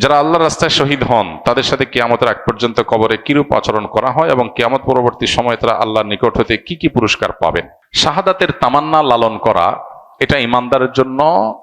যারা আল্লাহর রাস্তায় শহীদ হন, তাদের সাথে কেয়ামতের আগ পর্যন্ত কবরে কিরূপ আচরণ করা হয় এবং কেয়ামত পরবর্তী সময় তারা আল্লাহর নিকট হতে কি কি পুরস্কার পাবেন? শাহাদাতের তামান্না লালন করা, এটা ইমানদারের জন্য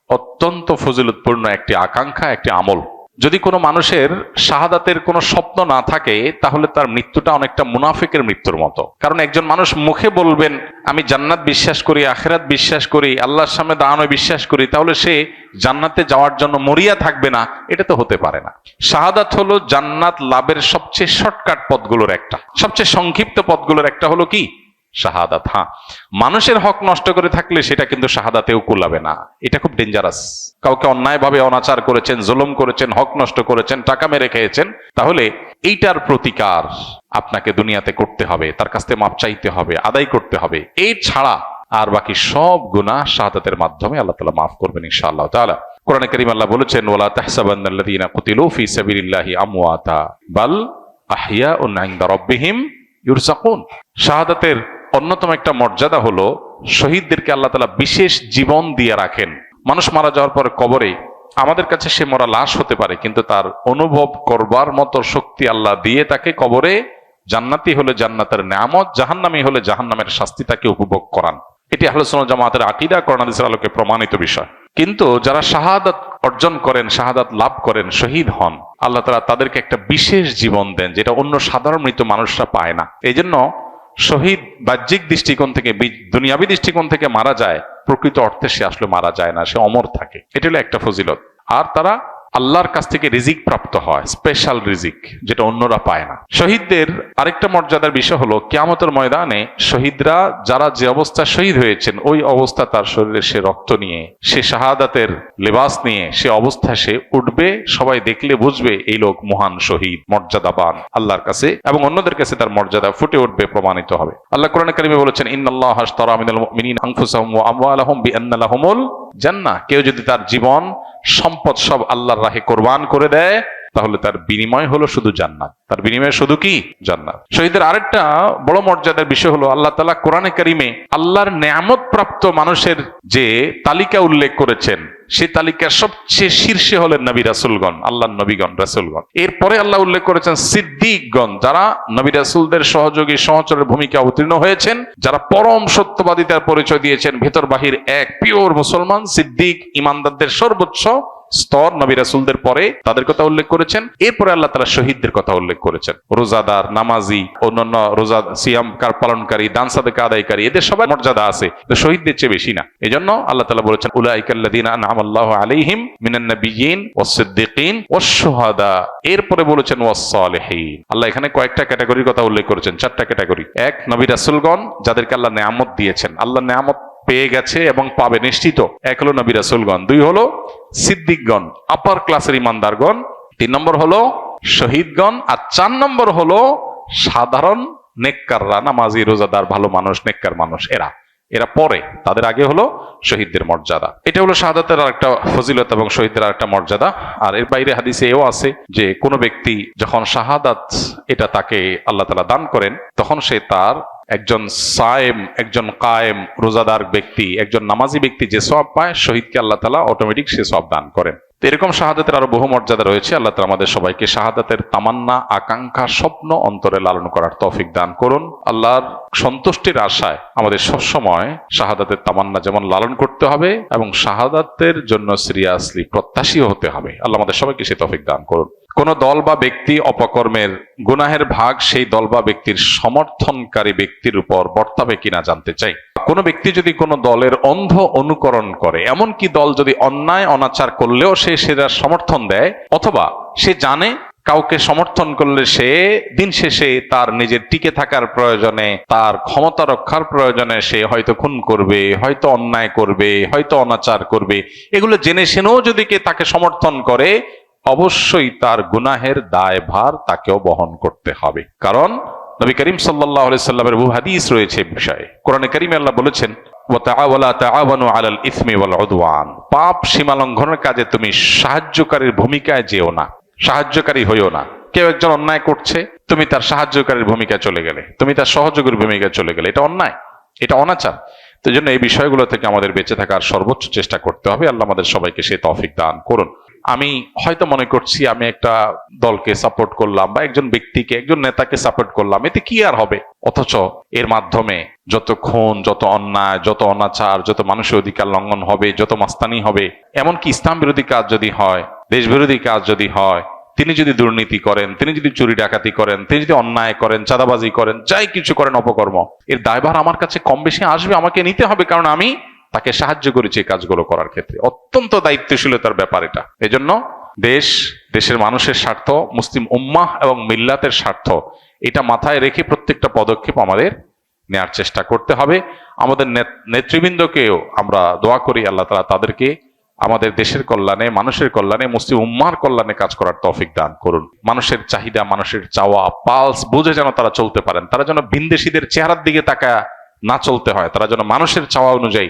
অত্যন্ত ফজিলতপূর্ণ একটি আকাঙ্ক্ষা, একটি আমল। যদি কোনো মানুষের শাহাদাতের কোনো স্বপ্ন না থাকে, তাহলে তার মৃত্যুটা অনেকটা মুনাফিকের মৃত্যুর মতো। কারণ একজন মানুষ মুখে বলবেন, আমি জান্নাত বিশ্বাস করি, আখেরাত বিশ্বাস করি, আল্লাহর সামনে দাঁড়ানো বিশ্বাস করি, তাহলে সে জান্নাতে যাওয়ার জন্য মরিয়া থাকবে না, এটা তো হতে পারে না। শাহাদাত হলো জান্নাত লাভের সবচেয়ে শর্টকাট পথগুলোর একটা। সবচেয়ে সংক্ষিপ্ত পথগুলোর একটা হলো কি? শাহাদাত হ্যাঁ। মানুষের হক নষ্ট করে থাকলে সেটা কিন্তু শাহাদাতেও কুলাবে না। এটা খুব ডেঞ্জারাস কাউকে অন্যায়ভাবে অনাচার করেছেন, জুলুম করেছেন, হক নষ্ট করেছেন, টাকা মেরে খেয়েছেন, তাহলে এইটার প্রতিকার আপনাকে দুনিয়াতে করতে হবে, তার কাছ থেকে মাপ চাইতে হবে, আদায় করতে হবে। এই ছাড়া আর বাকি সব গুণা শাহাদাতের মাধ্যমে আল্লাহ তালা মাফ করবেন ইনশাআল্লাহ তাআলা। কোরআনে করিম আল্লাহ বলেছেন, ওয়ালা তাহসাবান্নাল্লাযীনা কুতিলু ফি সাবিলিল্লাহি বাল আহইয়াউন ইনদা রাব্বিহিম ইউরজাকুন শাহাদাতের অন্যতম একটা মর্যাদা হলো শহীদদেরকে আল্লাহ তালা বিশেষ জীবন দিয়ে রাখেন। মানুষ মারা যাওয়ার পরে কবরে আমাদের কাছে সে মরা লাশ হতে পারে, কিন্তু তার অনুভব করবার মতো শক্তি আল্লাহ দিয়ে তাকে কবরে জান্নাতি হলে জান্নাতের নামত জাহান্নামি হলে জাহান্নামের শাস্তি তাকে উপভোগ করান। এটি আহলসন জামাতের আকিদা করোনাদিসের আলোকে প্রমাণিত বিষয়। কিন্তু যারা শাহাদাত অর্জন করেন, শাহাদাত লাভ করেন, শহীদ হন, আল্লাহ তালা তাদেরকে একটা বিশেষ জীবন দেন, যেটা অন্য সাধারণ মৃত মানুষরা পায় না। এই জন্য শহীদ বাহ্যিক দৃষ্টিকোণ থেকে দুনিয়াবি দৃষ্টিকোণ থেকে মারা যায়, প্রকৃত অর্থে সে আসলে মারা যায় না, সে অমর থাকে। এটা হলো একটা ফজিলত। আর তারা আল্লাহর কাছ থেকে রিজিক প্রাপ্ত হয় স্পেশাল রিজিক, যেটা অন্যরা পায় না। শহীদদের আরেকটা মর্যাদার বিষয় হলো, কিয়ামতের ময়দানে শহীদরা যারা যে অবস্থায় শহীদ হয়েছেন, ওই অবস্থা তার শরীরে সে রক্ত নিয়ে, সে শাহাদাতের লেবাস নিয়ে, সে অবস্থা সে উঠবে, সবাই দেখলে বুঝবে এই লোক মহান শহীদ, মর্যাদাবান, আল্লাহর কাছে, এবং অন্যদের কাছে তার মর্যাদা ফুটে উঠবে, প্রমাণিত হবে। আল্লাহ কোরআন কারিমে বলেছেন, ইন্নাল্লাহ হাশতারা মিনাল মুমিনিন আনফুসাহুম ওয়া আমওয়ালাহুম বিআন্না লাহুমুল জান্নাহ। কেউ যদি তার জীবন সম্পদ সব আল্লাহর রাহে কোরবান করে দেয় তাহলে তার বিনিময় হলো শুধু জান্নাত। তার বিনিময় শুধু কি? জান্নাত। শহীদের আরেকটা বড় মর্যাদার বিষয় হলো আল্লাহ তালা কোরআনে কারিমে আল্লাহর নেয়ামত প্রাপ্ত মানুষের যে তালিকা উল্লেখ করেছেন সেই তালিকার সবচেয়ে শীর্ষে হলেন নবী রাসুলগণ আল্লাহ নবীগণ, রাসুলগণ। এরপরে আল্লাহ উল্লেখ করেছেন সিদ্দিকগণ, যারা নবী রাসুলদের সহযোগী, সহচরের ভূমিকা অবতীর্ণ হয়েছেন, যারা পরম সত্যবাদিতার পরিচয় দিয়েছেন, ভেতর বাহির এক পিওর মুসলমান, সিদ্দিক, ইমানদারদের সর্বোচ্চ স্তর নবী রাসুলদের পরে তাদের কথা উল্লেখ করেছেন। এরপরে আল্লাহ তালা শহীদদের কথা উল্লেখ করেছেন। রোজাদার, নামাজি, অন্যান্য রোজা সিয়াম কার পালনকারী, দান সাদেকা আদায়কারী, এদের সবার মর্যাদা আছে। শহীদদের চেয়ে বেশি না। এই জন্য আল্লাহ তালা বলেছেন উলাইকাল্লাদিনা নাম আল্লাহ আলাইহিম মিনান নবিয়িন ওয়াসসিদ্দিকিন এরপরে বলেছেন ওয়াস-সালিহিন আল্লাহ এখানে কয়েকটা ক্যাটাগরির কথা উল্লেখ করেছেন। চারটা ক্যাটাগরি। এক, নবী রাসূলগণ, যাদেরকে আল্লাহ নেয়ামত দিয়েছেন। আল্লাহ নেয়ামত পেয়ে গেছে এবং পাবে নিশ্চিত। এক হলো নবী রাসূলগণ, দুই হলো সিদ্দিকগণ আপার ক্লাসের ইমানদারগণ, তিন নম্বর হলো শহীদগণ, আর চার নম্বর হলো সাধারণ নেককাররা, নামাজি, রোজাদার, ভালো মানুষ, নেককার মানুষ, এরা। এরা পরে, তাদের আগে হলো শহীদদের মর্যাদা। এটা হলো শাহাদাতের আর একটা ফজিলত এবং শহীদদের আর একটা মর্যাদা। আর এর বাইরে হাদিসে এও আছে যে, কোনো ব্যক্তি যখন শাহাদাত এটা তাকে আল্লাহ তালা দান করেন, তখন সে তার একজন সায়েম, একজন কায়েম, রোজাদার ব্যক্তি, একজন নামাজি ব্যক্তি যে সব পায়, শহীদকে আল্লাহ তালা অটোমেটিক সে সব দান করেন। তো এরকম শাহাদাতের আরও বহু মর্যাদা রয়েছে। আল্লাহ তালা আমাদের সবাইকে শাহাদাতের তামান্না, আকাঙ্ক্ষা, স্বপ্ন অন্তরে লালন করার তৌফিক দান করুন। আল্লাহর সন্তুষ্টির আশায় আমাদের সবসময় শাহাদাতের তামান্না যেমন লালন করতে হবে এবং শাহাদাতের জন্য সিরিয়াসলি প্রত্যাশী হতে হবে। আল্লাহ আমাদের সবাইকে সে তৌফিক দান করুন। কোন দল বা ব্যক্তি অপকর্মের গুনাহের ভাগ সেই দল বা ব্যক্তির সমর্থনকারী ব্যক্তির উপর বর্তাবে কিনা জানতে চাই। কোন ব্যক্তি যদি কোনো দলের অন্ধ অনুকরণ করে, এমনকি দল যদি অন্যায়, অনাচার করলেও সে সেটা সমর্থন দেয়, অথবা সে জানে কাউকে সমর্থন করলে সে দিন শেষে তার নিজের টিকে থাকার প্রয়োজনে, তার ক্ষমতা রক্ষার প্রয়োজনে সে হয়তো খুন করবে, হয়তো অন্যায় করবে, হয়তো অনাচার করবে। এগুলো জেনে শুনেও যদি কে তাকে সমর্থন করে অবশ্যই তার গুনাহের দায়ভার তাকেও বহন করতে হবে। কারণ নবী করিম সাল্লাহ সাল্লামের বহু হাদিস রয়েছে বিষয়ে। কোরআনে করিম আল্লাহ বলেছেন পাপ সীমা লঙ্ঘনের কাজে তুমি সাহায্যকারীর ভূমিকায় যেও না। সাহায্যকারী হইও না। কেউ একজন অন্যায় করছে, তুমি তার সাহায্যকারীর ভূমিকায় চলে গেলে, তুমি তার সহযোগীর ভূমিকায় চলে গেলে। এটা অন্যায়, এটা অনাচার। তো জন্য এই বিষয়গুলো থেকে আমাদের বেঁচে থাকার সর্বোচ্চ চেষ্টা করতে হবে। আল্লাহ আমাদের সবাইকে সে তৌফিক দান করুন। আমি হয়তো মনে করছি আমি একটা দলকে সাপোর্ট করলাম বা একজন ব্যক্তিকে, একজন নেতাকে সাপোর্ট করলাম। এতে কি আর হবে? অথচ এর মাধ্যমে যত খুন, যত অন্যায়, যত অনাচার, যত মানুষের অধিকার লঙ্ঘন হবে, যত মাস্তানি হবে, এমনকি ইসলাম বিরোধী কাজ যদি হয়, দেশ বিরোধী কাজ যদি হয়, তিনি যদি দুর্নীতি করেন, তিনি যদি চুরি ডাকাতি করেন, তিনি যদি অন্যায় করেন, চাঁদাবাজি করেন, যাই কিছু করেন, অপকর্ম, এর দায়ভার আমার কাছে কম বেশি আসবে, আমাকে নিতে হবে, কারণ আমি তাকে সাহায্য করেছে এই কাজগুলো করার ক্ষেত্রে। অত্যন্ত দায়িত্বশীলতার ব্যাপার এটা। এজন্য দেশ, দেশের মানুষের স্বার্থ, মুসলিম উম্মাহ এবং মিল্লাতের স্বার্থ, এটা মাথায় রেখে প্রত্যেকটা পদক্ষেপ আমাদের নেয়ার চেষ্টা করতে হবে। আমাদের নেত- নেতৃবৃন্দকেও আমরা দোয়া করি, আল্লাহ তালা তাদেরকে আমাদের দেশের কল্যাণে, মানুষের কল্যাণে, মুসলিম উম্মার কল্যাণে কাজ করার তৌফিক দান করুন। মানুষের চাহিদা, মানুষের চাওয়া, পালস বুঝে যেন তারা চলতে পারেন। তারা যেন ভিনদেশীদের চেহারার দিকে তাকা না চলতে হয়। তারা যেন মানুষের চাওয়া অনুযায়ী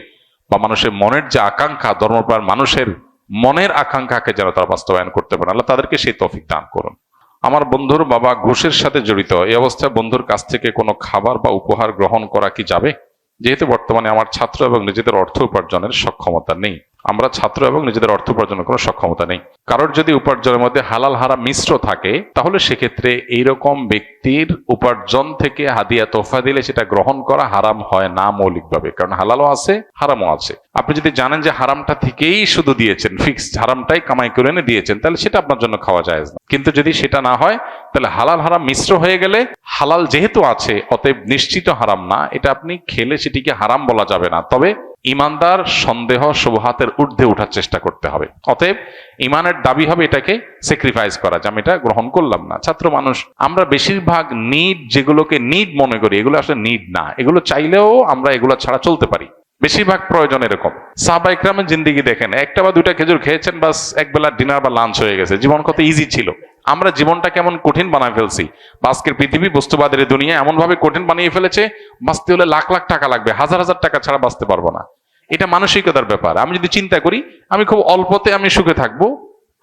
বা মানুষের মনের যে আকাঙ্ক্ষা, ধর্মপ্রাণ মানুষের মনের আকাঙ্ক্ষাকে যেন তারা বাস্তবায়ন করতে পারে আল্লাহ তাদেরকে সেই তফিক দান করুন। আমার বন্ধুর বাবা ঘুষের সাথে জড়িত। এই অবস্থায় বন্ধুর কাছ থেকে কোনো খাবার বা উপহার গ্রহণ করা কি যাবে? যেহেতু বর্তমানে আমার ছাত্র এবং নিজেদের অর্থ উপার্জনের সক্ষমতা নেই। আমরা ছাত্র এবং নিজেদের অর্থ উপার্জনের কোনো সক্ষমতা নেই। কারোর যদি উপার্জনের মধ্যে হালাল হারা মিশ্র থাকে, তাহলে সেক্ষেত্রে এইরকম ব্যক্তির উপার্জন থেকে হাদিয়া তোফা দিলে সেটা গ্রহণ করা হারাম হয় না মৌলিকভাবে। কারণ হালালও আছে, হারামও আছে। আপনি যদি জানেন যে হারামটা থেকেই শুধু দিয়েছেন ফিক্সড হারামটাই কামাই করে এনে দিয়েছেন, তাহলে সেটা আপনার জন্য খাওয়া যায় না। কিন্তু যদি সেটা না হয়, তাহলে হালাল হারাম মিশ্র হয়ে গেলে হালাল যেহেতু আছে, অতএব নিশ্চিত হারাম না। এটা আপনি খেলে সেটিকে হারাম বলা যাবে না। তবে ইমানদার সন্দেহ শুভহাতের ঊর্ধ্বে ওঠার চেষ্টা করতে হবে। অতএব ইমানের দাবি হবে এটাকে স্যাক্রিফাইস করা, যে আমি এটা গ্রহণ করলাম না। ছাত্র মানুষ, আমরা বেশিরভাগ নিড যেগুলোকে নিড মনে করি, এগুলো আসলে নিড না। এগুলো চাইলেও আমরা এগুলো ছাড়া চলতে পারি। বেশিরভাগ প্রয়োজন এরকম। সাহবা ইকরামের জিন্দিগি দেখেন, একটা বা দুইটা খেজুর খেয়েছেন, বাস এক বেলা ডিনার বা লাঞ্চ হয়ে গেছে। জীবন কত ইজি ছিল। আমরা জীবনটা কেমন কঠিন বানায় ফেলছি। আজকের পৃথিবী বস্তুবাদের দুনিয়া এমন ভাবে কঠিন বানিয়ে ফেলেছে, বাঁচতে হলে লাখ লাখ টাকা লাগবে, হাজার হাজার টাকা ছাড়া বাঁচতে পারব না। এটা মানসিকতার ব্যাপার। আমি যদি চিন্তা করি, আমি খুব অল্পতে আমি সুখে থাকব,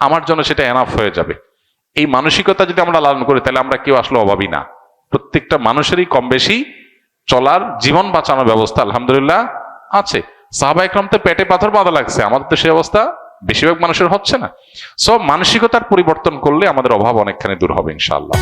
আমার জন্য সেটা এনাফ হয়ে যাবে। এই মানসিকতা যদি আমরা লালন করি, তাহলে আমরা কেউ আসলে অভাবী না। প্রত্যেকটা মানুষেরই কম বেশি চলার, জীবন বাঁচানোর ব্যবস্থা আলহামদুলিল্লাহ আছে। সাহাবা একরাম তো পেটে পাথর বাঁধা লাগছে, আমাদের তো সেই অবস্থা বেশিরভাগ মানুষের হচ্ছে না। সব মানসিকতার পরিবর্তন করলে আমাদের অভাব অনেকখানি দূর হবে ইনশাআল্লাহ।